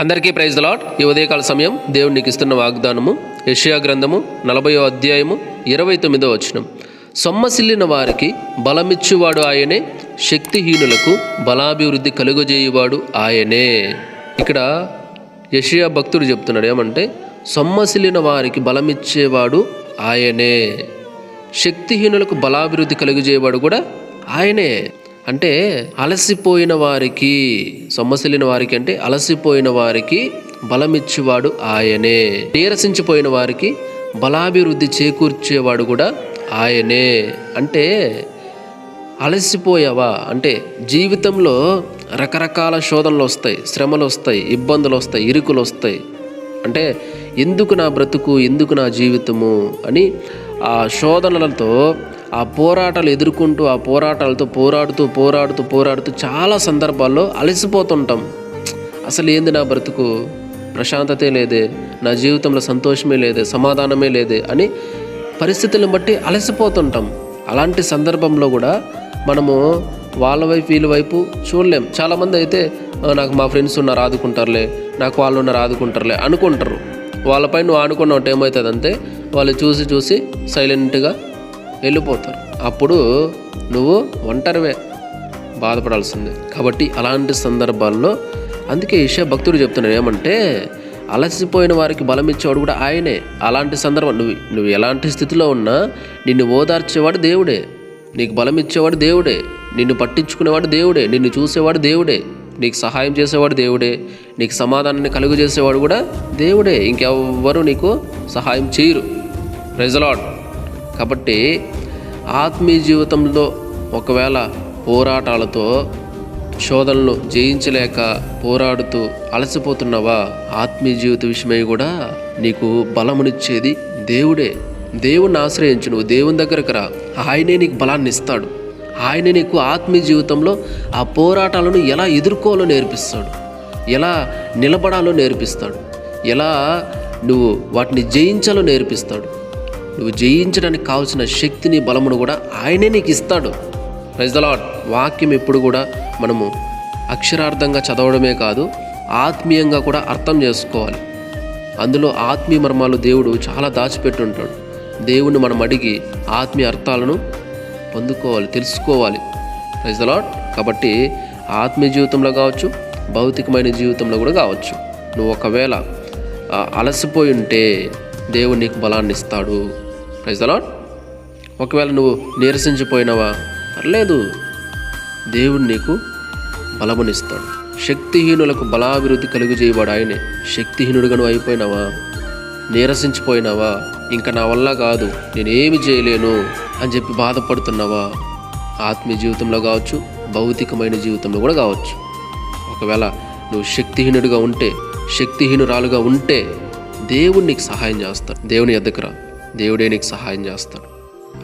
అందరికీ praise lot ఈ ఉదయకాల సమయం దేవుడు నీకు ఇస్తున్న వాగ్దానము యషియా గ్రంథము నలభయో అధ్యాయము ఇరవై తొమ్మిదో వచనం. సొమ్మసిల్లిన వారికి బలమిచ్చువాడు ఆయనే శక్తిహీనులకు బలాభివృద్ధి కలుగజేయువాడు ఆయనే. ఇక్కడ యషియా భక్తుడు చెప్తున్నాడు ఏమంటే సొమ్మసిల్లిన వారికి బలమిచ్చేవాడు ఆయనే. శక్తిహీనులకు బలాభివృద్ధి కలుగజేయవాడు కూడా ఆయనే. అంటే అలసిపోయిన వారికి సొమ్మసిలిన వారికి అంటే అలసిపోయిన వారికి బలమిచ్చేవాడు ఆయనే. నీరసించిపోయిన వారికి బలాభివృద్ధి చేకూర్చేవాడు కూడా ఆయనే. అంటే అలసిపోయావా? అంటే జీవితంలో రకరకాల శోధనలు వస్తాయి శ్రమలు వస్తాయి ఇబ్బందులు వస్తాయి ఇరుకులు వస్తాయి. అంటే ఎందుకు నా బ్రతుకు ఎందుకు నా జీవితము అని ఆ శోధనలతో ఆ పోరాటాలు ఎదుర్కొంటూ ఆ పోరాటాలతో పోరాడుతూ పోరాడుతూ పోరాడుతూ చాలా సందర్భాల్లో అలసిపోతుంటాం. అసలు ఏంది నా బ్రతుకు? ప్రశాంతతే లేదే నా జీవితంలో సంతోషమే లేదే సమాధానమే లేదే అని పరిస్థితులను బట్టి అలసిపోతుంటాం. అలాంటి సందర్భంలో కూడా మనము వాళ్ళ వైపు వీళ్ళ వైపు చూడలేం. చాలామంది అయితే నాకు మా ఫ్రెండ్స్ ఉన్నారు ఆదుకుంటారులే నాకు వాళ్ళు ఉన్నారు ఆదుకుంటారులే అనుకుంటారు. వాళ్ళపై నువ్వు ఆనుకున్న ఏమవుతుందంటే వాళ్ళు చూసి చూసి సైలెంట్గా వెళ్ళిపోతారు. అప్పుడు నువ్వు ఒంటరివే బాధపడాల్సిందే. కాబట్టి అలాంటి సందర్భాల్లో అందుకే ఈశా భక్తుడు చెప్తున్నాడు ఏమంటే అలసిపోయిన వారికి బలం ఇచ్చేవాడు కూడా ఆయనే. అలాంటి సందర్భం నువ్వు నువ్వు ఎలాంటి స్థితిలో ఉన్నా నిన్ను ఓదార్చేవాడు దేవుడే. నీకు బలం ఇచ్చేవాడు దేవుడే. నిన్ను పట్టించుకునేవాడు దేవుడే. నిన్ను చూసేవాడు దేవుడే. నీకు సహాయం చేసేవాడు దేవుడే. నీకు సమాధానాన్ని కలుగు చేసేవాడు కూడా దేవుడే. ఇంకెవ్వరు నీకు సహాయం చేయరు. రెజలాడ్ కాబట్టి ఆత్మీయ జీవితంలో ఒకవేళ పోరాటాలతో శోధనలు జయించలేక పోరాడుతూ అలసిపోతున్నావా? ఆత్మీయ జీవిత విషయమై కూడా నీకు బలమునిచ్చేది దేవుడే. దేవుణ్ణి ఆశ్రయించు నువ్వు దేవుని దగ్గరకు రా. ఆయనే నీకు బలాన్ని ఇస్తాడు. ఆయనే నీకు ఆత్మీయ జీవితంలో ఆ పోరాటాలను ఎలా ఎదుర్కోవాలో నేర్పిస్తాడు. ఎలా నిలబడాలో నేర్పిస్తాడు. ఎలా నువ్వు వాటిని జయించాలో నేర్పిస్తాడు. నువ్వు జయించడానికి కావాల్సిన శక్తిని బలమును కూడా ఆయనే నీకు ఇస్తాడు. ప్రజలాడ్ వాక్యం ఎప్పుడు కూడా మనము అక్షరార్థంగా చదవడమే కాదు ఆత్మీయంగా కూడా అర్థం చేసుకోవాలి. అందులో ఆత్మీయ మర్మాలు దేవుడు చాలా దాచిపెట్టుంటాడు. దేవుణ్ణి మనం అడిగి ఆత్మీయ అర్థాలను పొందుకోవాలి తెలుసుకోవాలి. ప్రజలాడ్ కాబట్టి ఆత్మీయ జీవితంలో కావచ్చు భౌతికమైన జీవితంలో కూడా కావచ్చు. నువ్వు ఒకవేళ అలసిపోయి ఉంటే దేవుడు నీకు బలాన్ని ఇస్తాడు. ప్రజలాడ్ ఒకవేళ నువ్వు నీరసించిపోయినావా? పర్లేదు. దేవుడు నీకు బలమునిస్తాడు. శక్తిహీనులకు బలాభివృద్ధి కలుగు చేయవాడు ఆయనే. శక్తిహీనుడుగా నువ్వు అయిపోయినావా? నీరసించిపోయినావా? ఇంకా నా వల్ల కాదు. నేనేమి చేయలేను అని చెప్పి బాధపడుతున్నావా? ఆత్మీయ జీవితంలో కావచ్చు భౌతికమైన జీవితంలో కూడా కావచ్చు. ఒకవేళ నువ్వు శక్తిహీనుడిగా ఉంటే శక్తిహీనురాలుగా ఉంటే దేవుడు నీకు సహాయం చేస్తాడు. దేవుని ఎద్దకురా దేవుడే నీకు సహాయం చేస్తాడు.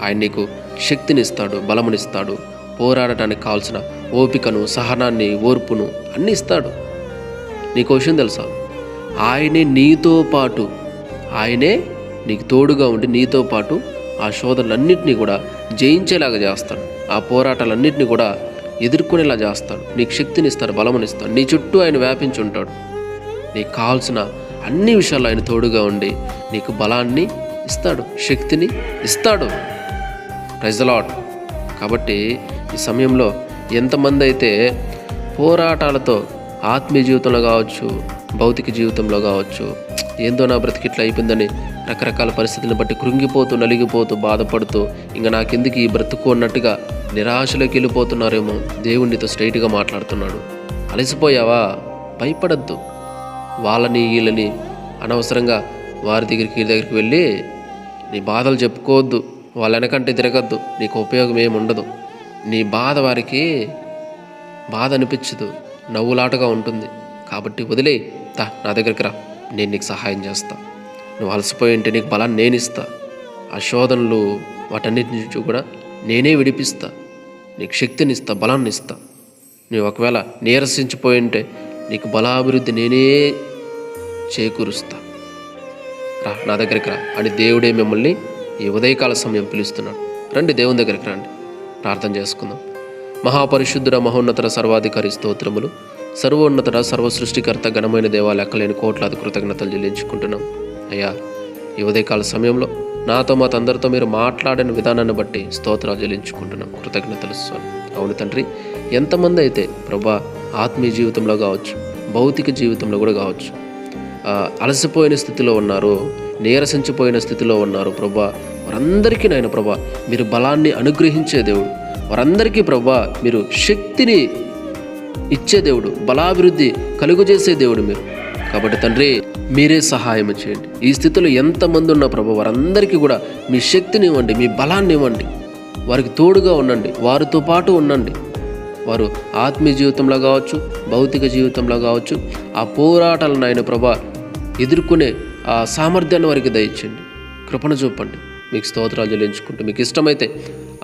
ఆయన నీకు శక్తినిస్తాడు బలమునిస్తాడు. పోరాడటానికి కావాల్సిన ఓపికను సహనాన్ని ఓర్పును అన్నీ ఇస్తాడు. నీకు విషయం తెలుసా? ఆయనే నీతో పాటు ఆయనే నీకు తోడుగా ఉండి నీతో పాటు ఆ శోధనలన్నింటినీ కూడా జయించేలాగా చేస్తాడు. ఆ పోరాటాలన్నింటినీ కూడా ఎదుర్కొనేలా చేస్తాడు. నీకు శక్తినిస్తాడు బలమునిస్తాడు. నీ చుట్టూ ఆయన వ్యాపించి ఉంటాడు నీకు కావాల్సిన అన్ని విషయాల్లో ఆయన తోడుగా ఉండి నీకు బలాన్ని ఇస్తాడు శక్తిని ఇస్తాడు. ప్రజలాట్ కాబట్టి ఈ సమయంలో ఎంతమంది అయితే పోరాటాలతో ఆత్మీయ జీవితంలో కావచ్చు భౌతిక జీవితంలో కావచ్చు ఏందో నా బ్రతికి ఇట్లా అయిపోయిందని రకరకాల పరిస్థితులను బట్టి కృంగిపోతూ నలిగిపోతూ బాధపడుతూ ఇంకా నాకెందుకు ఈ బ్రతుకు అన్నట్టుగా నిరాశలోకి వెళ్ళిపోతున్నారేమో దేవునితో స్ట్రైట్గా మాట్లాడుతున్నాడు. అలసిపోయావా? భయపడద్దు. వాళ్ళని వీళ్ళని అనవసరంగా వారి దగ్గరికి వీరి దగ్గరికి వెళ్ళి నీ బాధలు చెప్పుకోవద్దు వాళ్ళ వెనకంటే తిరగద్దు నీకు ఉపయోగం ఏమి ఉండదు. నీ బాధ వారికి బాధ అనిపించదు నవ్వులాటగా ఉంటుంది. కాబట్టి వదిలే తా నా దగ్గరికి రా నేను నీకు సహాయం చేస్తా. నువ్వు అలసిపోయి ఉంటే నీకు బలాన్ని నేను ఇస్తా. ఆ శోధనలు వాటన్నిటి నుంచి కూడా నేనే విడిపిస్తా. నీకు శక్తిని ఇస్తా బలాన్ని ఇస్తా. నువ్వు ఒకవేళ నీరసించిపోయి ఉంటే నీకు బలాభివృద్ధి నేనే చేకూరుస్తా. రా నా దగ్గరికి రా. అని దేవుడే మిమ్మల్ని ఈ ఉదయకాల సమయం పిలుస్తున్నాడు. రండి దేవుని దగ్గరికి రండి. ప్రార్థన చేసుకుందాం. మహాపరిశుద్ధుడ మహోన్నతర సర్వాధికారి స్తోత్రములు. సర్వోన్నత సర్వ సృష్టికర్త ఘనమైన దేవాలు లెక్కలేని కోట్లాది కృతజ్ఞతలు చెల్లించుకుంటున్నాం. అయ్యా ఈ ఉదయకాల సమయంలో నాతో మా తందరితో మీరు మాట్లాడిన విధానాన్ని బట్టి స్తోత్రాలు చెల్లించుకుంటున్నాం. కృతజ్ఞతలు స్వామి. అవును తండ్రి ఎంతమంది అయితే ప్రభా ఆత్మీయ జీవితంలో కావచ్చు భౌతిక జీవితంలో కూడా కావచ్చు అలసిపోయిన స్థితిలో ఉన్నారు నీరసించిపోయిన స్థితిలో ఉన్నారు ప్రభా. వారందరికీ నాయన ప్రభా మీరు బలాన్ని అనుగ్రహించే దేవుడు. వారందరికీ ప్రభా మీరు శక్తిని ఇచ్చే దేవుడు బలాభివృద్ధి కలుగజేసే దేవుడు మీరు. కాబట్టి తండ్రి మీరే సహాయం చేయండి. ఈ స్థితిలో ఎంతమంది ఉన్న ప్రభు వారందరికీ కూడా మీ శక్తిని ఇవ్వండి మీ బలాన్ని ఇవ్వండి. వారికి తోడుగా ఉండండి వారితో పాటు ఉండండి. వారు ఆత్మీయ జీవితంలో కావచ్చు భౌతిక జీవితంలో కావచ్చు ఆ పోరాటాలను ఆయన ప్రభా ఎదుర్కొనే ఆ సామర్థ్యాన్ని వారికి దయచేయండి. కృపణ చూపండి. మీకు స్తోత్రాలు చెల్లించుకుంటూ మీకు ఇష్టమైతే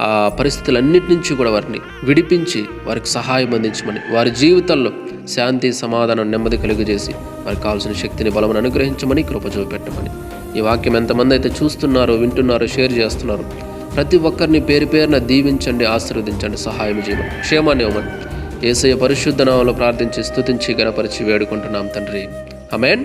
ఆ పరిస్థితులన్నిటి నుంచి కూడా వారిని విడిపించి వారికి సహాయం అందించమని వారి జీవితాల్లో శాంతి సమాధానం నెమ్మది కలుగజేసి వారికి కావాల్సిన శక్తిని బలమును అనుగ్రహించమని కృప చూపెట్టమని. ఈ వాక్యం ఎంతమంది అయితే చూస్తున్నారో వింటున్నారో షేర్ చేస్తున్నారో ప్రతి ఒక్కరిని పేరు పేరున దీవించండి ఆశీర్వదించండి సహాయం చేయమని క్షేమాన్ని ఇవ్వమని ఏసయ పరిశుద్ధ నామంలో ప్రార్థించి స్తుతించి గణపరిచి వేడుకుంటున్నాం తండ్రి. అమెన్